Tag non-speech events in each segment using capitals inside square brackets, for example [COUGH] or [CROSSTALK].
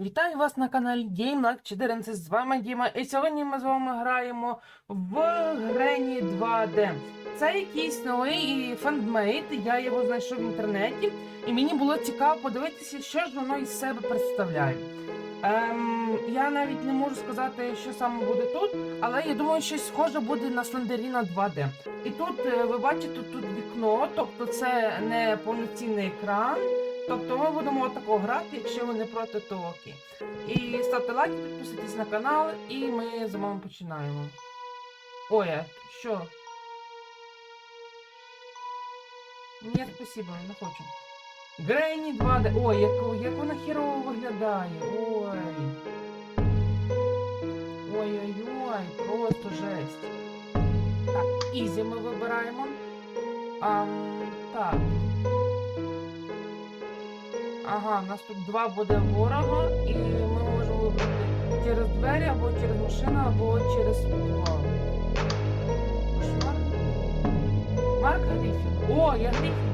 Вітаю вас на каналі GameLag 14. З вами Діма. І сьогодні ми з вами граємо в Грені 2D. Це якийсь новий фандмейт. Я його знайшов в інтернеті, і мені було цікаво подивитися, що ж воно із себе представляє. Ем, я навіть не можу сказати, що саме буде тут, але я думаю, щось схоже буде на Слендеріна 2D. І тут е, ви бачите тут вікно, тобто це не повноцінний екран. Тобто ми будемо отако грати, якщо ви не проти, то окей. І ставте лайк, підписуйтесь на канал, і ми з вами починаємо. Ой, а що? Ні, спасибо, не хочу. Грейні 2D. Ой, як, як вона хірово виглядає. Ой. Ой-ой-ой, просто жесть. Так, ізі ми вибираємо. А, так. Ага, у нас тут два буде ворога, і ми можемо вибрати через двері, або через машину, або через підвал. Марк Гріфін. О, я Гріфін.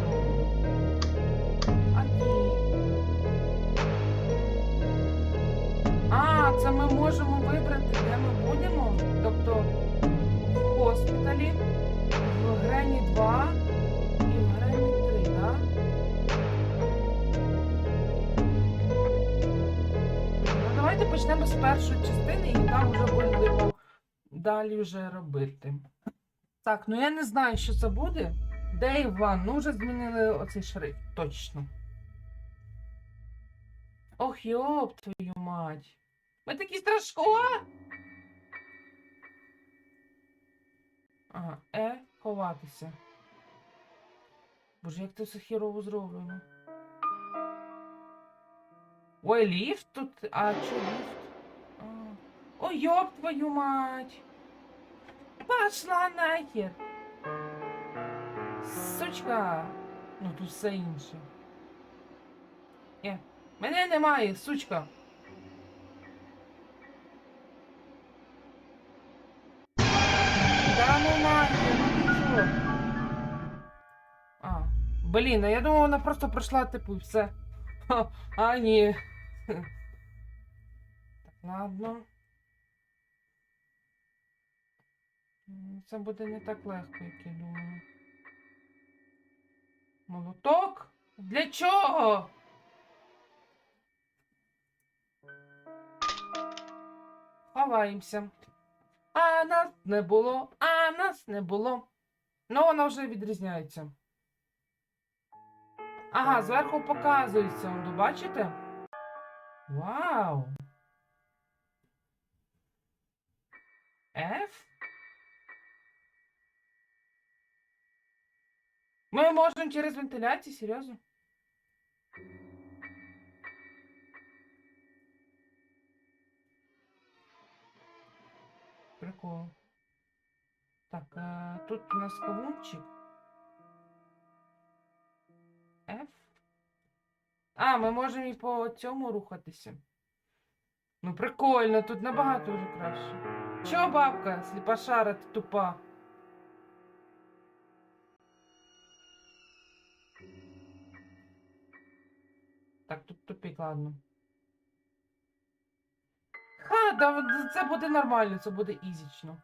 З першої частини і там вже будемо далі вже робити. Так, ну я не знаю, що це буде. Day One. Ну, вже змінили оцей шрифт, точно. Ох, йоп, твою мать. Ми такі страшко. Ага, е, ховатися. Боже, як це все хірово зроблено. Ой, ліфт тут. А чо ліфт? Ой, ёб твою мать! Пошла нахер! Сучка! Ну тут все інше. Е, мене немає, сучка! Да ну нахер, ну ти що? А, блін, а я думала, вона просто пройшла, типу, все. Ха, А, ні. [LAUGHS] Так, ладно. Це буде не так легко, як я думаю. Молоток? Для чого? Ховаємося. А нас не було, а нас не було. Ну, вона вже відрізняється. Ага, зверху показується, ви бачите? Вау! F? Ми можемо через вентиляцію, серйозно? Прикол. Так, е, тут у нас кавунчик. F? А, ми можемо і по цьому рухатися. Ну, прикольно, тут набагато вже краще. Чо, бабка, сліпошара, ти тупа? Ладно. Ха, да, це буде нормально, це буде ізічно.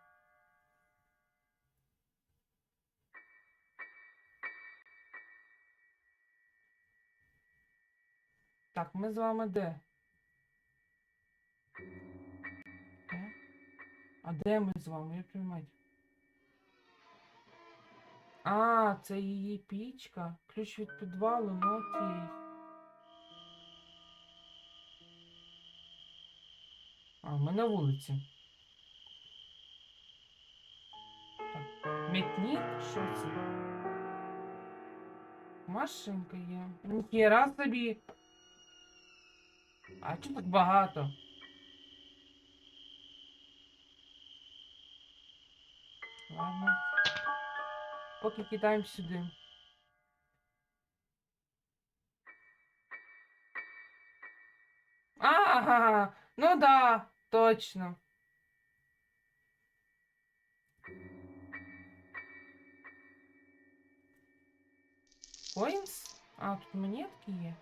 Так, ми з вами де? Де? А де ми з вами? Я приймать. А, це її пічка. Ключ від підвалу, ну окей. А, ми на вулиці. Так, мітник? Що це? Машинка є. Ніхера собі. А чого так багато? Ладно. Поки кидаємо сюди. Ага, ну да, точно. Коінс? А, тут монетки є.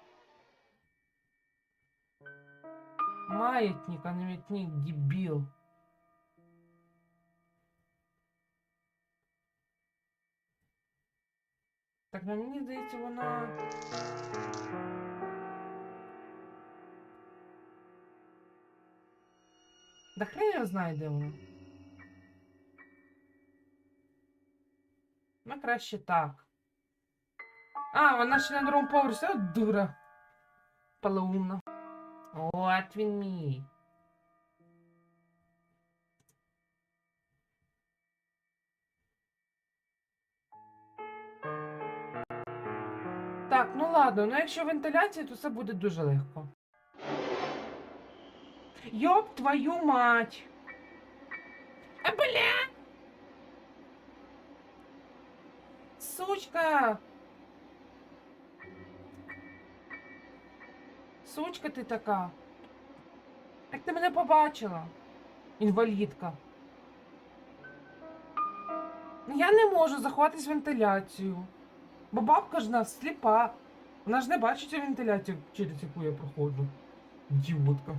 Маятник, а не маятник, дебіл. Так, ну мені здається, вона. Да хрен я знаю, де вона. Ну, краще так. А, вона ще на другому поверсі, от дура. Полоумна. От він мій. Так, ну ладно, ну якщо вентиляція, то це буде дуже легко. Йоп твою мать! А бля! Сучка! Сучка ти така. Як ти мене побачила? Інвалідка. Я не можу заховатись вентиляцію. Бо бабка ж нас сліпа. Вона ж не бачить цю вентиляцію, через яку я проходжу. Ідіотка.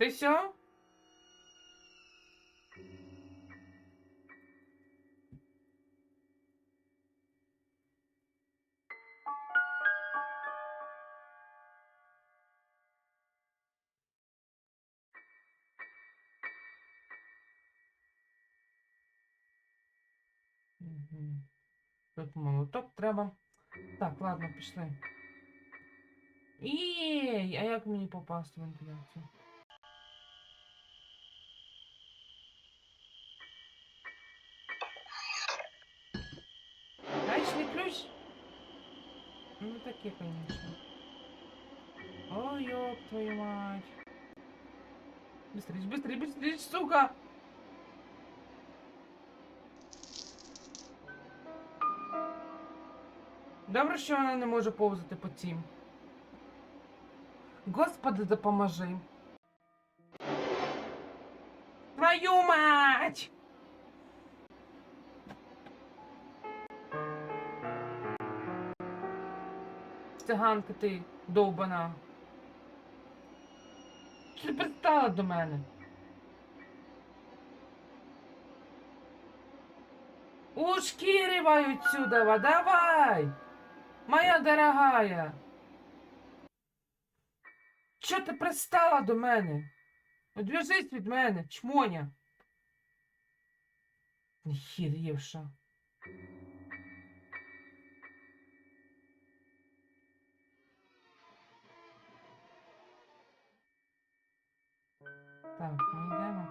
Ти все? Мгм. Тут молоток треба. Так, ладно, пішли. Єй, а як мені попасти в вентиляцію? Гаечний ключ? Ну, таке, конечно. Ой, ёб твою мать. Быстрее, быстрее, быстрее, сука! Добре, що вона не може повзати по цим. Господи, допоможи. Твою мать! Циганка ти довбана. Що ти пристала до мене? Ушкиривай отсюда, давай! Моя дорогая! Чо ти пристала до мене? Одвяжись від мене, чмоня. Нехірівша. Так, ми йдемо.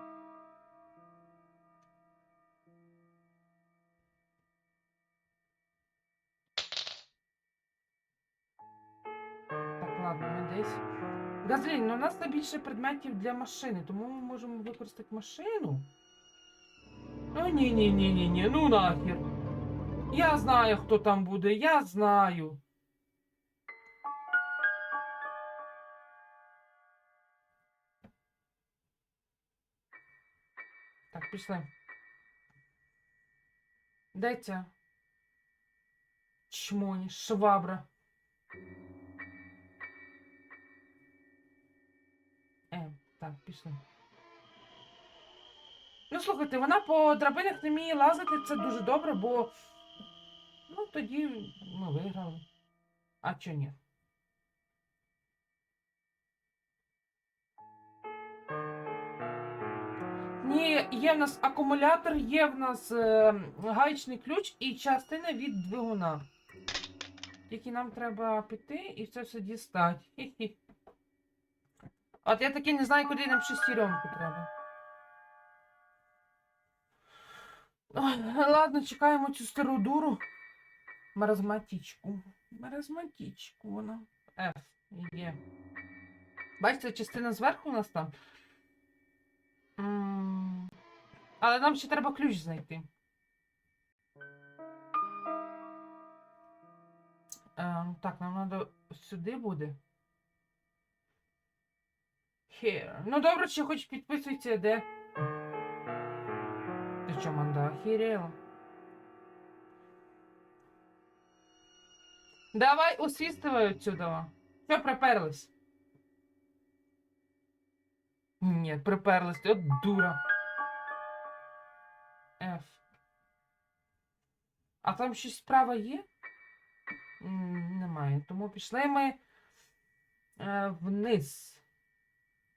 Так, ладно, ми десь. Газелін, ну у нас найбільше предметів для машини, тому ми можемо використати машину. Ну ні, ні, ні, ні, ні, ну нахер. Я знаю, хто там буде, я знаю. Пішли. Ця? Чмоні, швабра. Е, так, пішли. Ну, слухайте, вона по драбинах не вміє лазити, це дуже добре, бо. Ну, тоді ми виграли. А чо ні? Ні, є в нас акумулятор, є в нас е, гаечний ключ і частина від двигуна. Тільки нам треба піти і це все дістати. [LAUGHS] От я таки не знаю, куди нам шестеренку треба. Ой, ладно, чекаємо цю стару дуру. Маразматичку. Маразматичку вона. F. Є. Бачите, частина зверху у нас там. Але нам ще треба ключ знайти. Ем, так, нам треба сюди буде. Here. Ну добре, чи хоч підписуйся, де. Ти що, манда, охерела? Давай усвистывай отсюда. Що приперлись? Ні, приперлись, от дура. F. А там щось справа є? Немає. Тому пішли ми е, вниз.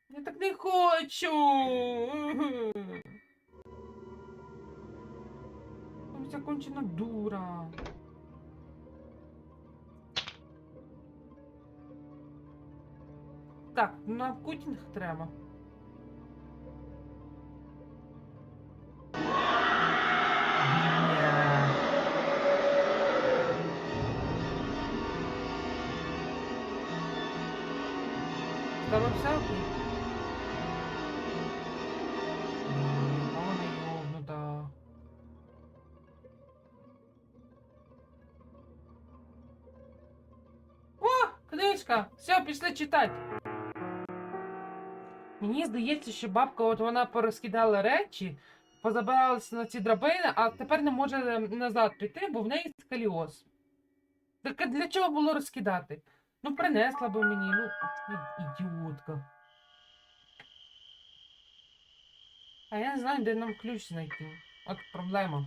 Я так не хочу. Там ця кончена дура. Так, на кутінг треба. А Вона йобнута. О, книжка! Все, пішли читати. Мені здається, що бабка, от вона порозкидала речі, позабиралася на ці драбини, а тепер не може назад піти, бо в неї скаліоз. Так для чого було розкидати? Ну, принесла би мені, ну, ідіотка. А я не знаю, де нам ключ знайти. От проблема.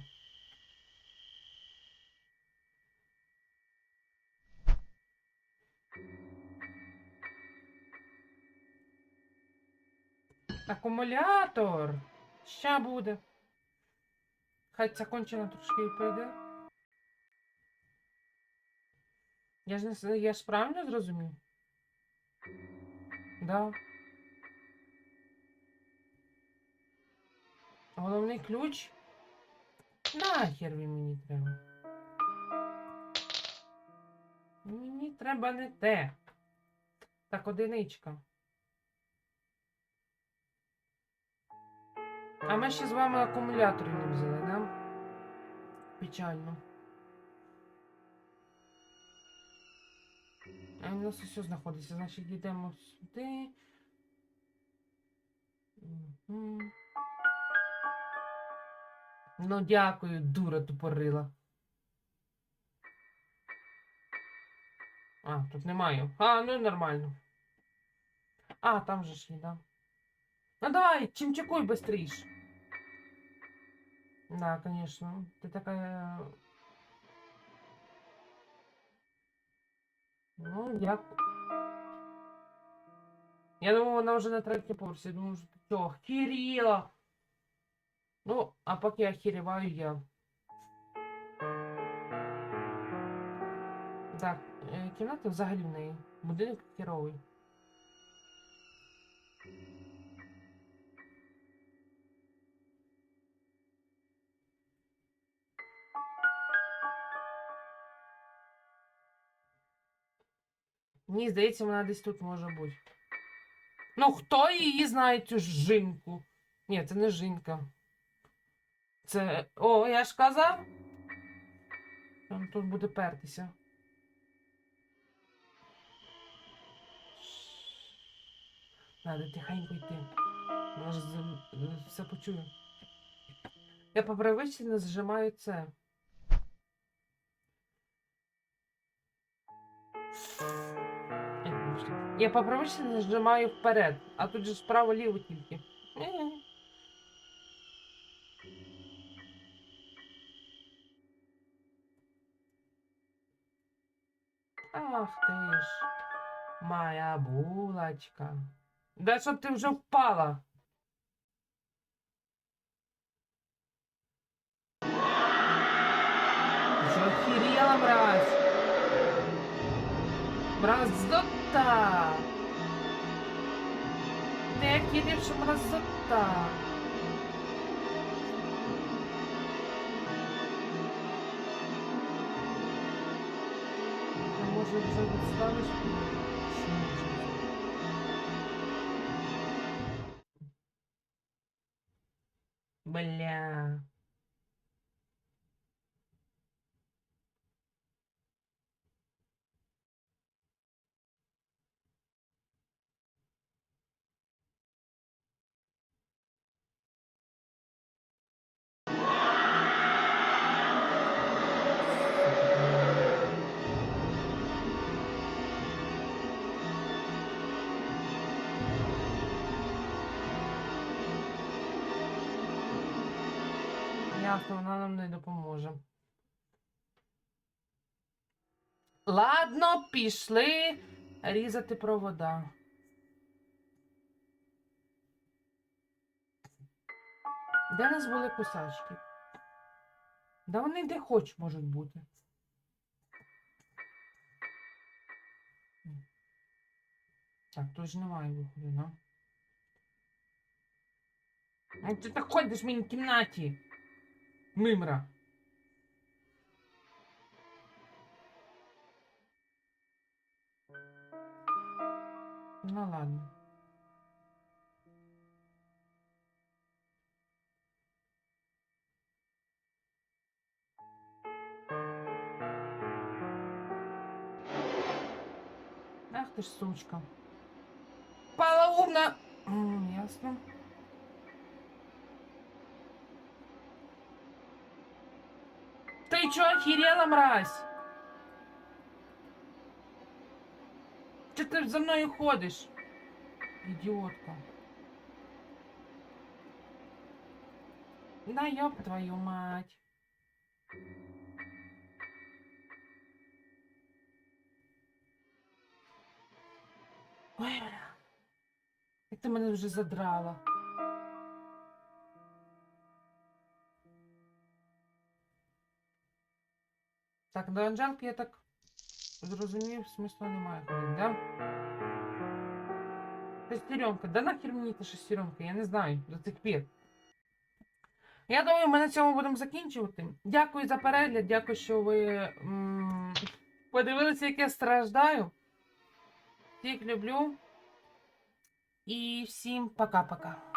Акумулятор. Ща буде. Хай ця кончена трошки і прийде. Я ж не я ж правильно зрозумів? Да. Головний ключ. Нахер він мені треба. Мені треба не те. Так, одиничка. А ми ще з вами акумулятори не взяли, да? Печально. У нас все знаходиться. Значить, йдемо сюди. Мгм. Ну, дякую, дура тупорила. А, тут немає. А, ну нормально. А, там же ж да. Ну давай, чимчакуй быстрейш. Да, конечно. Ты такая... Ну, я... Я думаю, вона вже на третьому поверсі. Думаю, що що, охеріла? Ну, а поки охереваю я. Так, е, кімната взагалі в неї. Будинок херовий. Мені здається, вона десь тут може бути. Ну, хто її знає цю жінку? Ні, це не жінка. Це. О, я ж казав. Там тут буде пертися. Надо тихенько йти. Вона ж все почує. Я по привичці не зажимаю це. Ой, вибачте. Я по нажимаю вперед, а тут же справа-ліво тільки. Е. Ах ти ж, моя булочка. Да щоб ти вже впала. Ти що охерела, мразь? Мразота! Ти охеревша мразота! Ти може вже відстанеш? Чи? Бля. Ясно, вона нам не допоможе. Ладно, пішли різати провода. Де нас були кусачки? Да вони де хоч можуть бути. Так, тут ж немає виходу. Ну ти так ходиш в моїй кімнаті. Мимра. Ну ладно. Ах ты ж сучка. Полоумна! М, Ясно. Ты чё, охерела, мразь? Че ты за мною ходишь? Идиотка. Да ёб твою мать. Ой. Як ти мене вже Так, до Анжелки я так зрозумів, смисла немає ходити, да? Шестеренка. Да нахер мені та шестеренка? Я не знаю до цих пір. Я думаю, ми на цьому будемо закінчувати. Дякую за перегляд, дякую, що ви подивилися, як я страждаю. Всіх люблю. І всім пока-пока.